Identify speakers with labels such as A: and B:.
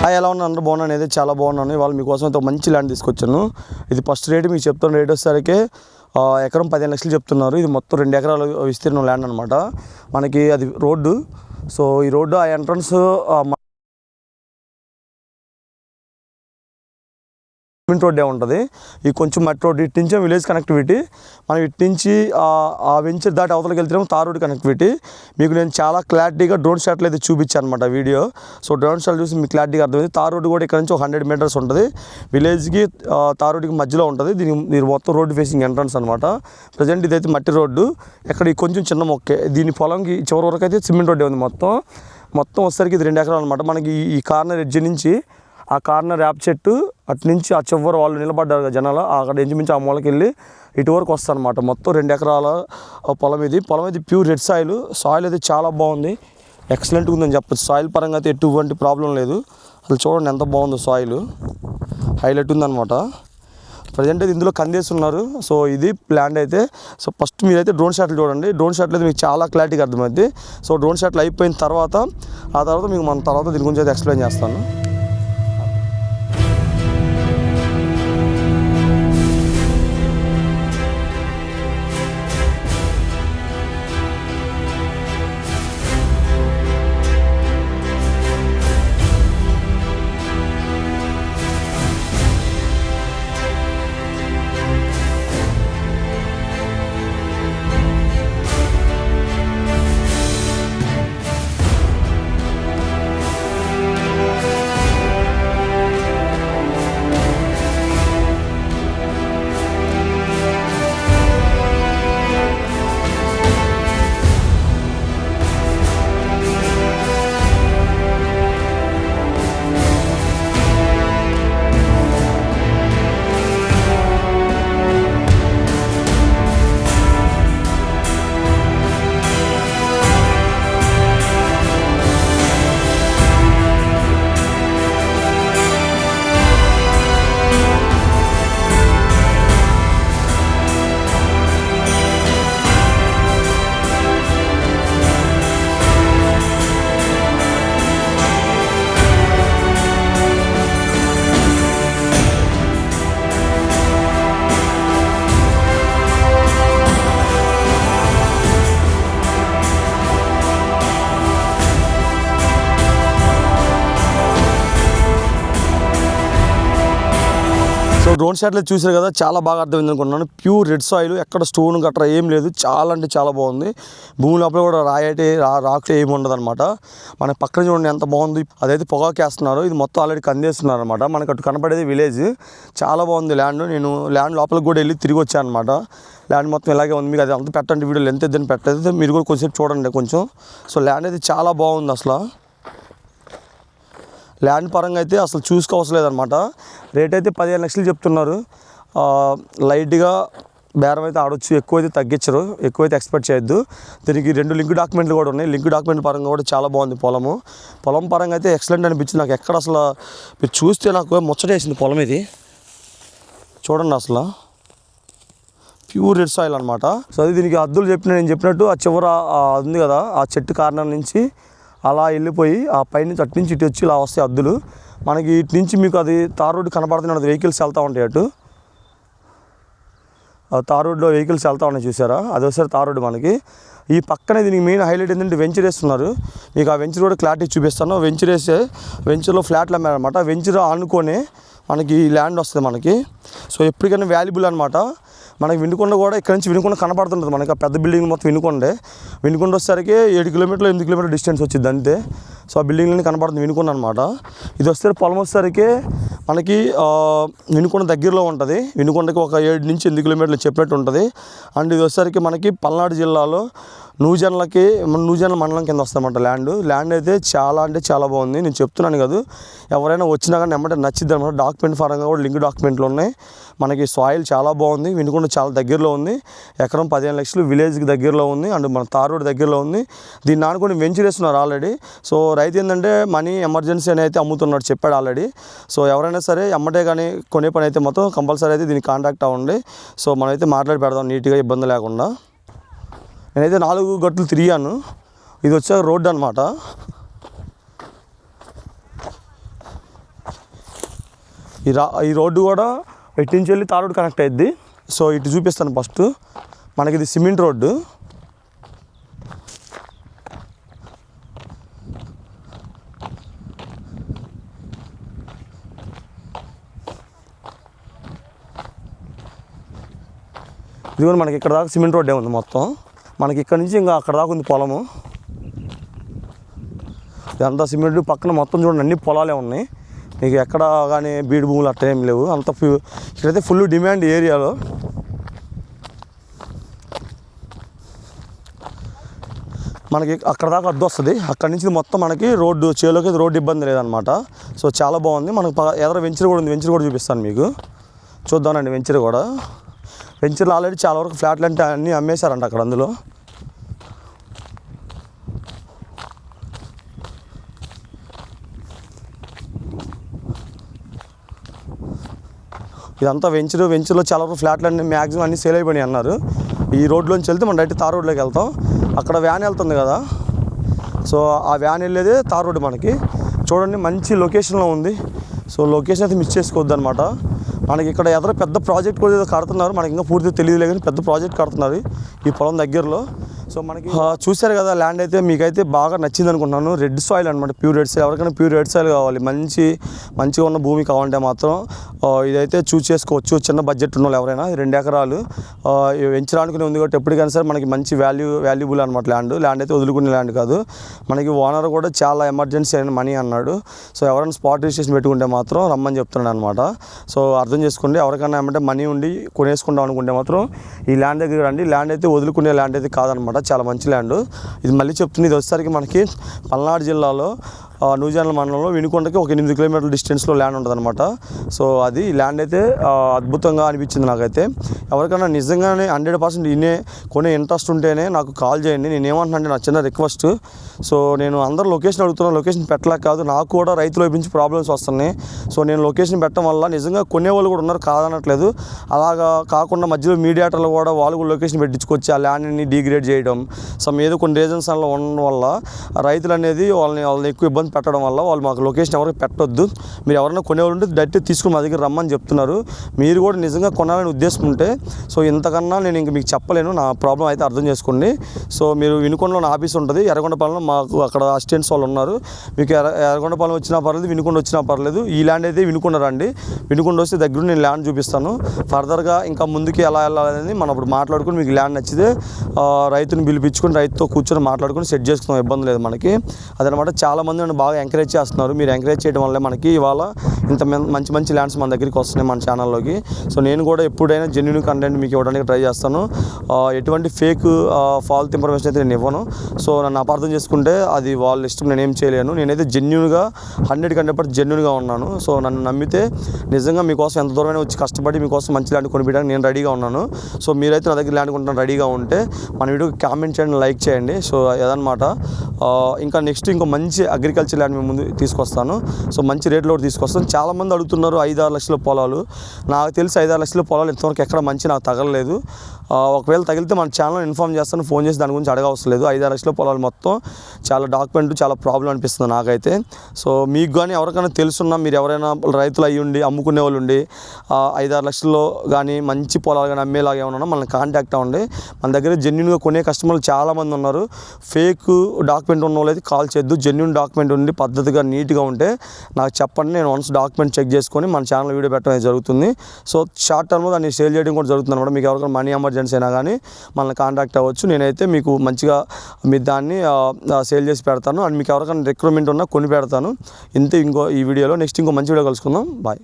A: Hi ఎలా ఉన్నాను అందరూ బాగున్నాను అయితే చాలా బాగున్నాను. ఇవాళ మీకోసం అయితే మంచి ల్యాండ్ తీసుకొచ్చాను. ఇది ఫస్ట్ రేట్ మీకు చెప్తున్న రేట్ వచ్చేసరికి ఎకరం పదిహేను లక్షలు చెప్తున్నారు. ఇది మొత్తం రెండు ఎకరాలు విస్తీర్ణం ల్యాండ్ అనమాట మనకి అది రోడ్డు. సో ఈ రోడ్డు ఆ ఎంట్రన్స్ సిమెంట్ రోడ్డే ఉంటుంది. ఈ కొంచెం మట్టి రోడ్ ఇటు నుంచే విలేజ్ కనెక్టివిటీ. మనం ఇటు నుంచి ఆ- వెంచర్ దాటి అవతలకి వెళ్తేనేమో తార్ రోడ్ కనెక్టివిటీ. మీకు నేను చాలా క్లారిటీగా డ్రోన్ షాట్లు అయితే చూపించాను అనమాట వీడియో. సో డ్రోన్ షాట్ చూసి మీకు క్లారిటీగా అర్థమైంది. తార్ రోడ్ కూడా ఇక్కడ నుంచి ఒక హండ్రెడ్ మీటర్స్ ఉంటుంది. విలేజ్కి తార్ రోడ్కి మధ్యలో ఉంటుంది. దీని మీరు మొత్తం రోడ్డు ఫేసింగ్ ఎంట్రన్స్ అనమాట ప్రజెంట్ ఇదైతే మట్టి రోడ్డు. ఇక్కడ ఈ కొంచెం చిన్న మొక్కే. దీని పొలంకి చివరి వరకు అయితే సిమెంట్ రోడ్డే ఉంది మొత్తం. మొత్తం వచ్చేసరికి ఇది రెండు ఎకరాలు అనమాట మనకి ఈ- ఈ కార్నర్ ఎడ్జ్ నుంచి ఆ కార్నర్ యాప్ చెట్టు అటు నుంచి ఆ చివరి వాళ్ళు నిలబడ్డారు కదా జనాలు అక్కడ ఇంచుమించు ఆ మూలకి వెళ్ళి ఇటు వరకు వస్తారనమాట మొత్తం రెండు ఎకరాల పొలం ఇది. పొలం ఇది ప్యూర్ రెడ్ సాయిల్. సాయిల్ అయితే చాలా బాగుంది. ఎక్సలెంట్గా ఉందని చెప్పచ్చు. సాయిల్ పరంగా అయితే ఎటువంటి ప్రాబ్లం లేదు. అసలు చూడండి ఎంత బాగుందో సాయిల్. హైలైట్ ఉందన్నమాట. ప్రజెంట్ అయితే ఇందులో కందేస్తున్నారు సో ఇది ప్లాండ్ అయితే. సో ఫస్ట్ మీరైతే డ్రోన్ షాట్లు చూడండి. డ్రోన్ షాట్లు అయితే మీకు చాలా క్లారిటీగా అర్థమైంది సో డ్రోన్ షాట్లు అయిపోయిన తర్వాత ఆ తర్వాత మీకు మన తర్వాత దీని గురించి అయితే ఎక్స్ప్లెయిన్ చేస్తాను. డ్రోన్ షాట్లో చూసారు కదా చాలా బాగా అర్థమైంది అనుకున్నాను ప్యూర్ రెడ్ సాయిల్ ఎక్కడ స్టోన్ గట్రా ఏం లేదు చాలా అంటే చాలా బాగుంది. భూమి లోపల కూడా రాయటి రా రాక్ ఏమి ఉండదు అనమాట మన పక్కన చూడండి ఎంత బాగుంది. అదైతే పొగాకేస్తున్నారు ఇది మొత్తం ఆల్రెడీ కందేస్తున్నారు అనమాట మనకు అటు కనపడేది విలేజ్ చాలా బాగుంది ల్యాండ్ నేను ల్యాండ్ లోపలికి కూడా వెళ్ళి తిరిగి వచ్చాను అనమాట ల్యాండ్ మొత్తం ఇలాగే ఉంది. మీకు అది అంత పెట్టండి వీడియోలు ఎంత ఇద్దని పెట్టలేదు. మీరు కూడా కొంచెం చూడండి కొంచెం. సో ల్యాండ్ అయితే చాలా బాగుంది అసలు. ల్యాండ్ పరంగా అయితే అసలు చూసుకోవసరం రేట్ అయితే పదిహేను లక్షలు చెప్తున్నారు. లైట్గా బేరం అయితే ఆడొచ్చు ఎక్కువైతే తగ్గించరు ఎక్కువైతే ఎక్స్పెక్ట్ చేయొద్దు. దీనికి రెండు లింక్ డాక్యుమెంట్లు కూడా ఉన్నాయి. లింక్ డాక్యుమెంట్ పరంగా కూడా చాలా బాగుంది పొలము. పొలం పరంగా అయితే ఎక్సలెంట్ అనిపించింది. నాకు ఎక్కడ అసలు మీరు చూస్తే నాకు ముచ్చటేసింది పొలం ఇది. చూడండి అసలు. ప్యూర్ రెడ్ సాయిల్ అనమాట సో అది దీనికి అద్దులు చెప్పిన నేను చెప్పినట్టు ఆ చివర ఉంది కదా ఆ చెట్టు కారణం నుంచి అలా వెళ్ళిపోయి ఆ పైన అటు నుంచి ఇటు వచ్చి ఇలా వస్తాయి అద్దులు. మనకి ఇటు నుంచి మీకు అది తార్ రోడ్డు కనపడుతున్నది వెహికల్స్ వెళ్తూ ఉంటాయి అటు. ఆ తార్ రోడ్లో వెహికల్స్ వెళ్తూ ఉన్నాయి చూసారా? అది ఒకసారి తార్ రోడ్డు మనకి. ఈ పక్కనే దీనికి మెయిన్ హైలైట్ ఏంటంటే వెంచర్ వేస్తున్నారు. మీకు ఆ వెంచర్ కూడా క్లారిటీ చూపిస్తాను. వెంచర్ వేస్తే వెంచర్లో ఫ్లాట్లు అమ్మారనమాట వెంచర్ ఆనుకొని మనకి ఈ ల్యాండ్ వస్తుంది మనకి. సో ఎప్పటికైనా వాల్యుబుల్ అనమాట మనకి వినుకొండ కూడా ఇక్కడ నుంచి వినుకొండ కనపడుతుంటుంది మనకి. ఆ పెద్ద బిల్డింగ్ మొత్తం వినుకొండే. వినుకొండ వచ్చేసరికి ఏడు కిలోమీటర్లు ఎనిమిది కిలోమీటర్ డిస్టెన్స్ వచ్చింది అంతే. సో ఆ బిల్డింగ్లని కనపడుతుంది వినుకొండ అనమాట ఇది వస్తే పొలం వచ్చేసరికి మనకి వినుకొండ దగ్గరలో ఉంటుంది. వినుకొండకి ఒక ఏడు నుంచి ఎనిమిది కిలోమీటర్లు చెప్పినట్టు ఉంటుంది. అండ్ ఇది వచ్చేసరికి మనకి పల్నాడు జిల్లాలో నూజన్లకి నూజన్ల మండలం కింద వస్తామంట ల్యాండ్ ల్యాండ్ అయితే చాలా అంటే చాలా బాగుంది. నేను చెప్తున్నాను కదా. ఎవరైనా వచ్చినా కానీ ఎమ్మటే నచ్చిద్ది అనమాట డాక్యుమెంట్ పరంగా కూడా లింక్ డాక్యుమెంట్లు ఉన్నాయి. మనకి సాయిల్ చాలా బాగుంది. వినుకొండ చాలా దగ్గరలో ఉంది. ఎకరం పదిహేను లక్షలు విలేజ్కి దగ్గరలో ఉంది. అండ్ మన తార్ రోడ్ దగ్గరలో ఉంది. దీన్ని ఆనుకొని వెంచర్ వేస్తున్నారు ఆల్రెడీ సో రైతు ఏంటంటే మనీ ఎమర్జెన్సీ అని అయితే అమ్ముతున్నాడు చెప్పాడు ఆల్రెడీ సో ఎవరైనా సరే ఎమ్మటే కానీ కొనే పని అయితే మొత్తం కంపల్సరీ అయితే దీనికి కాంటాక్ట్ అవ్వండి. సో మనమైతే మాట్లాడి పెడదాం. నీట్గా ఇబ్బంది లేకుండా. నేనైతే నాలుగు గట్లు తిరిగాను. ఇది వచ్చే రోడ్డు అనమాట ఈ రా ఈ రోడ్డు కూడా ఇటు నుంచి వెళ్ళి తార్ కనెక్ట్ అయ్యిద్ది సో ఇటు చూపిస్తాను ఫస్ట్. మనకి ఇది సిమెంట్ రోడ్డు. ఇది కూడా మనకి ఇక్కడ దాకా సిమెంట్ రోడ్డే ఉంది మొత్తం. మనకి ఇక్కడ నుంచి ఇంకా అక్కడ దాకా ఉంది పొలము. ఇదంతా సిమెంట్ పక్కన మొత్తం చూడండి అన్ని పొలాలే ఉన్నాయి. మీకు ఎక్కడ కానీ బీడు భూములు అట్ట ఏం లేవు. అంత ఫు- ఇక్కడైతే ఫుల్ డిమాండ్ ఏరియాలో. మనకి అక్కడ దాకా అడ్డు వస్తుంది. అక్కడ నుంచి మొత్తం మనకి రోడ్డు చేలోకి రోడ్డు ఇబ్బంది లేదనమాట సో చాలా బాగుంది. మనకు ప- ఎదర వెంచర్ కూడా ఉంది. వెంచర్ కూడా చూపిస్తాను మీకు. చూద్దానండి వెంచర్ కూడా. వెంచర్లో ఆల్రెడీ చాలా వరకు ఫ్లాట్లు అంటే అన్నీ అమ్మేశారంట అక్కడ అందులో. ఇదంతా వెంచరు వెంచర్లో చాలా వరకు ఫ్లాట్లు అన్ని మ్యాక్సిమం అన్ని సేల్ అయిపోయినాయి అన్నారు. ఈ రోడ్లోంచి వెళ్తే మనం డైరెక్ట్ తార్ రోడ్లోకి వెళ్తాం. అక్కడ వ్యాన్ వెళ్తుంది కదా. సో ఆ వ్యాన్ వెళ్ళేదే తార్ రోడ్డు మనకి. చూడండి మంచి లొకేషన్లో ఉంది. సో లొకేషన్ అయితే మిస్ చేసుకోవద్దు అనమాట మనకి ఇక్కడ ఎదురు పెద్ద ప్రాజెక్ట్ కూడా ఏదో కడుతున్నారు. మనకి ఇంకా పూర్తిగా తెలియదులే కానీ పెద్ద ప్రాజెక్ట్ కడుతున్నారు ఈ పొలం దగ్గరలో. సో మనకి చూశారు కదా ల్యాండ్ అయితే మీకైతే బాగా నచ్చింది అనుకుంటున్నాను. రెడ్ సాయిల్ అనమాట ప్యూర్ రెడ్ సాయిల్ ఎవరికైనా ప్యూర్ రెడ్ సాయిల్ కావాలి. మంచి మంచిగా ఉన్న భూమి కావాలంటే మాత్రం ఇదైతే చూస్ చేసుకోవచ్చు. చిన్న బడ్జెట్ ఉన్న వాళ్ళు ఎవరైనా రెండు ఎకరాలు ఆ, పెంచడానికి ఉంది కాబట్టి ఎప్పటికైనా సరే మనకి మంచి వాల్యూ వాల్యుబుల్ అనమాట ల్యాండ్ ల్యాండ్ అయితే వదులుకునే ల్యాండ్ కాదు. మనకి ఓనర్ కూడా చాలా ఎమర్జెన్సీ అయిన మనీ అన్నాడు. సో ఎవరైనా స్పాట్ రిజిస్ట్రేషన్ పెట్టుకుంటే మాత్రం రమ్మని చెప్తున్నాడు అనమాట సో అర్థం చేసుకోండి. ఎవరికైనా ఏమంటే మనీ ఉండి కొనేసుకుంటాం అనుకుంటే మాత్రం ఈ ల్యాండ్ దగ్గర రండి. ల్యాండ్ అయితే వదులుకునే ల్యాండ్ అయితే కాదనమాట చాలా మంచి ల్యాండ్. ఇది మళ్ళీ చెప్తుంది ఇది వచ్చేసరికి మనకి పల్నాడు జిల్లాలో ఆ, మండలంలో వినుకొండకి ఒక ఎనిమిది కిలోమీటర్ల డిస్టెన్స్లో ల్యాండ్ ఉంటుందన్నమాట సో అది ల్యాండ్ అయితే అద్భుతంగా అనిపించింది నాకైతే. ఎవరికైనా నిజంగానే హండ్రెడ్ పర్సెంట్ ఇనే కొనే ఇంట్రెస్ట్ ఉంటేనే నాకు కాల్ చేయండి. నేను ఏమంటున్నా నా చిన్న రిక్వెస్ట్. సో నేను అందరు లొకేషన్ అడుగుతున్నాను లొకేషన్ పెట్టలేక కాదు నాకు కూడా రైతుల వైపు నుంచి ప్రాబ్లమ్స్ వస్తున్నాయి. సో నేను లొకేషన్ పెట్టడం వల్ల నిజంగా కొనేవాళ్ళు కూడా ఉన్నారు కాదనట్లేదు. అలాగా కాకుండా మధ్యలో మీడియాటర్లు కూడా వాళ్ళు కూడా లొకేషన్ పెట్టించుకొచ్చి ఆ ల్యాండ్ని డిగ్రేడ్ చేయడం సమ్ ఏదో కొన్ని రీజన్స్ అలా ఉండడం వల్ల రైతులు అనేది వాళ్ళని వాళ్ళని ఎక్కువ ఇబ్బంది పెట్టడం వల్ల వాళ్ళు మాకు లొకేషన్ ఎవరికి పెట్టొద్దు. మీరు ఎవరైనా కొనేవాళ్ళు ఉంటే డైరెక్ట్ తీసుకుని మా దగ్గర రమ్మని చెప్తున్నారు. మీరు కూడా నిజంగా కొనాలని ఉద్దేశం ఉంటే సో ఇంతకన్నా నేను ఇంక మీకు చెప్పలేను. నా ప్రాబ్లం అయితే అర్థం చేసుకోండి. సో మీరు వినుకొండలో నా ఆఫీస్ ఉంటుంది. ఎర్రగొండపాలెంలో మాకు అక్కడ అసిస్టెంట్స్ వాళ్ళు ఉన్నారు. మీకు ఎర్ర ఎర్రగొండపాలెం వచ్చినా పర్లేదు వినుకొండ వచ్చినా పర్లేదు ఈ ల్యాండ్ అయితే వినుకొండ రండి. వినుకొండ వస్తే దగ్గర నేను ల్యాండ్ చూపిస్తాను. ఫర్దర్గా ఇంకా ముందుకి ఎలా వెళ్ళాలని మనం ఇప్పుడు మాట్లాడుకుని మీకు ల్యాండ్ నచ్చితే రైతుని పిలిపించుకొని రైతుతో కూర్చొని మాట్లాడుకొని సెట్ చేసుకుందాం. ఇబ్బంది లేదు మనకి. అదనమాట చాలామంది నన్ను బాగా ఎంకరేజ్ చేస్తున్నారు. మీరు ఎంకరేజ్ చేయడం వల్ల మనకి ఇవాళ ఇంత మంచి మంచి ల్యాండ్స్ మన దగ్గరికి వస్తున్నాయి మన ఛానల్లోకి సో నేను కూడా ఎప్పుడైనా జెన్యున్ కంటెంట్ మీకు ఇవ్వడానికి ట్రై చేస్తాను. ఎటువంటి ఫేక్ ఫాల్త్ ఇన్ఫర్మేషన్ అయితే నేను ఇవ్వను. సో నన్ను అపార్థం చేసుకుంటే అది వాళ్ళ ఇష్టం నేను ఏం చేయలేను. నేనైతే జెన్యున్గా హండ్రెడ్ కంటే పర్సెంట్ జెన్యున్గా ఉన్నాను. సో నన్ను నమ్మితే నిజంగా మీకోసం ఎంత దూరమైనా వచ్చి కష్టపడి మీకోసం మంచి ల్యాండ్ కొనిపించడానికి నేను రెడీగా ఉన్నాను. సో మీరైతే నా దగ్గర ల్యాండ్ కొంటాను రెడీగా ఉంటే మన వీడియోకి కామెంట్ చేయండి లైక్ చేయండి. సో అదనమాట ఇంకా నెక్స్ట్ ఇంకో మంచి అగ్రికల్చర్ మంచి ల్యాండ్ మేము ముందు తీసుకొస్తాను. సో మంచి రేట్లో తీసుకొస్తాను. చాలామంది అడుగుతున్నారు ఐదు ఆరు లక్షల పొలాలు. నాకు తెలిసి ఐదు ఆరు లక్షల పొలాలు ఇంతవరకు ఎక్కడ మంచి నాకు తగలలేదు. ఒకవేళ తగిలితే మన ఛానల్ ఇన్ఫామ్ చేస్తాను. ఫోన్ చేసి దాని గురించి అడగవసరం లేదు. ఐదు ఆరు లక్షల పొలాలు మొత్తం చాలా డాక్యుమెంట్ చాలా ప్రాబ్లం అనిపిస్తుంది నాకైతే. సో మీకు కానీ ఎవరికైనా తెలుసున్నా మీరు ఎవరైనా రైతులు అయ్యి ఉండి అమ్ముకునే వాళ్ళు ఉండి ఐదు ఆరు లక్షల్లో కానీ మంచి పొలాలు కానీ అమ్మేలాగా ఏమన్నా మనల్ని కాంటాక్ట్ అవ్వండి. మన దగ్గర జెన్యున్గా కొనే కస్టమర్లు చాలామంది ఉన్నారు. ఫేక్ డాక్యుమెంట్ ఉన్న వాళ్ళు అయితే కాల్ చేయొద్దు. జెన్యున్ డాక్యుమెంట్ ఉండి పద్ధతిగా నీట్గా ఉంటే నాకు చెప్పండి. నేను వన్స్ డాక్యుమెంట్ చెక్ చేసుకొని మన ఛానల్ వీడియో పెట్టడం అనేది జరుగుతుంది. సో షార్ట్ టర్మ్లో దాన్ని సేల్ చేయడం కూడా జరుగుతుంది అనమాట మీకు ఎవరికైనా మనీ ఎమర్జెన్సీ అయినా కానీ మనల్ని కాంటాక్ట్ అవ్వచ్చు. నేనైతే మీకు మంచిగా మీ దాన్ని సేల్ చేసి పెడతాను. అండ్ మీకు ఎవరికైనా రిక్రూట్మెంట్ ఉన్నా కొని పెడతాను. ఇంతే ఇంకో ఈ వీడియోలో. నెక్స్ట్ ఇంకో మంచి వీడియో కలుసుకుందాం. బాయ్